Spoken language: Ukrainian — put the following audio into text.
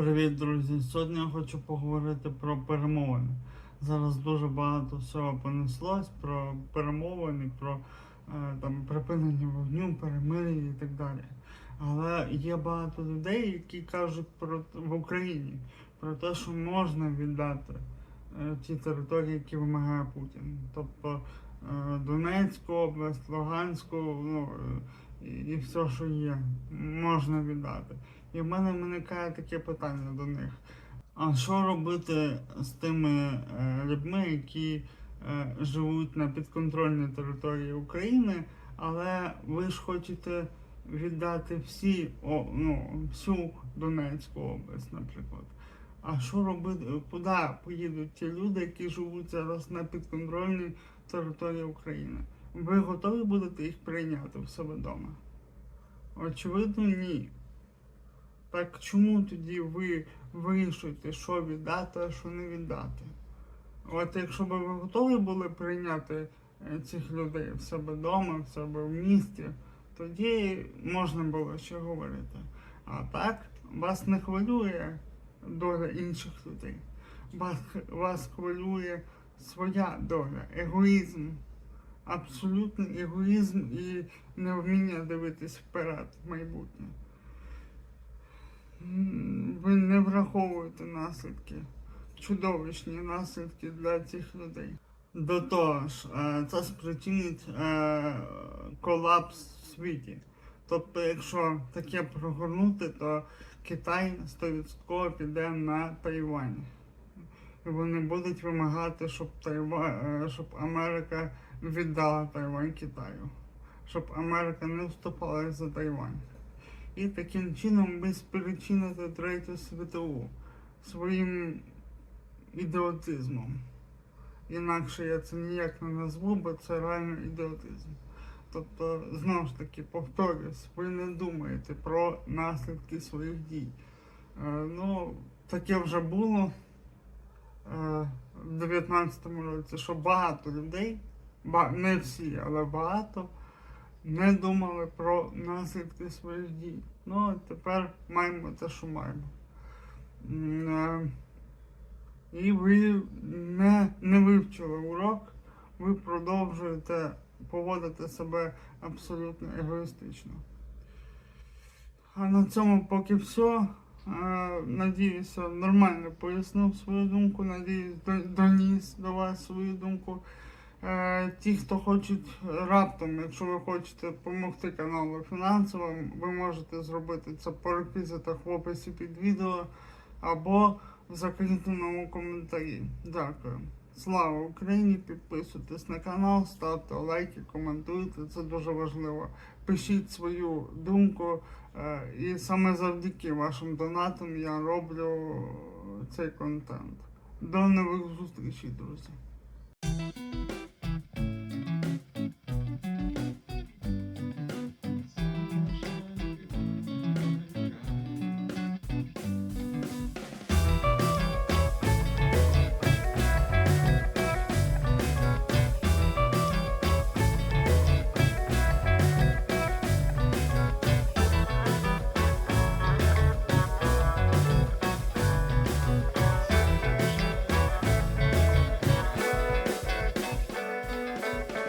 Привіт, друзі! Сьогодні я хочу поговорити про перемовини. Зараз дуже багато всього понеслось про перемовини, про е, там припинення вогню, перемир'я і так далі. Але є багато людей, які кажуть про в Україні про те, що можна віддати е, ті території, які вимагає Путін. Тобто е, Донецьку область, Луганську, ну і все, що є, можна віддати. І в мене виникає таке питання до них. А що робити з тими е, людьми, які е, живуть на підконтрольній території України, але ви ж хочете віддати всі, о, ну, всю Донецьку область, наприклад. А що робити? Куди поїдуть ті люди, які живуть зараз на підконтрольній території України? Ви готові будете їх прийняти в себе вдома? Очевидно, ні. Так чому тоді ви вирішуєте, що віддати, а що не віддати? От якщо б ви готові були прийняти е, цих людей в себе вдома, в себе в місті, тоді можна було ще говорити. А так вас не хвилює доля інших людей. Вас, вас хвилює своя доля, егоїзм, абсолютний егоїзм і невміння дивитись вперед в майбутнє. Ви не враховуєте наслідки, чудовищні наслідки для цих людей. До того ж, е, це спричинить е, колапс в світі. Тобто, якщо таке прогорнути, то Китай 100% піде на Тайвань. Вони будуть вимагати, щоб Тайва... е, щоб Америка віддала Тайвань Китаю, щоб Америка не вступала за Тайвань. І таким чином ви спричините третю світову своїм ідіотизмом. Інакше я це ніяк не назву, бо це реально ідіотизм. Тобто, знову ж таки, повторюсь, ви не думаєте про наслідки своїх дій. Е, ну, таке вже було е, в 19-му році, що багато людей, ба- не всі, але багато, не думали про наслідки своїх дій. Ну, а тепер маємо те, що маємо. Е, І ви не, не вивчили урок, ви продовжуєте поводити себе абсолютно егоїстично. А на цьому поки все. Е, Надіюся, нормально пояснив свою думку, надіюсь, до- доніс до вас свою думку. Е, Ті, хто хочуть раптом, якщо ви хочете допомогти каналу фінансово, ви можете зробити це по реквізитах в описі під відео або в закріпленому коментарі. Дякую. Слава Україні! Підписуйтесь на канал, ставте лайки, коментуйте, це дуже важливо. Пишіть свою думку, е, і саме завдяки вашим донатам я роблю цей контент. До нових зустрічей, друзі!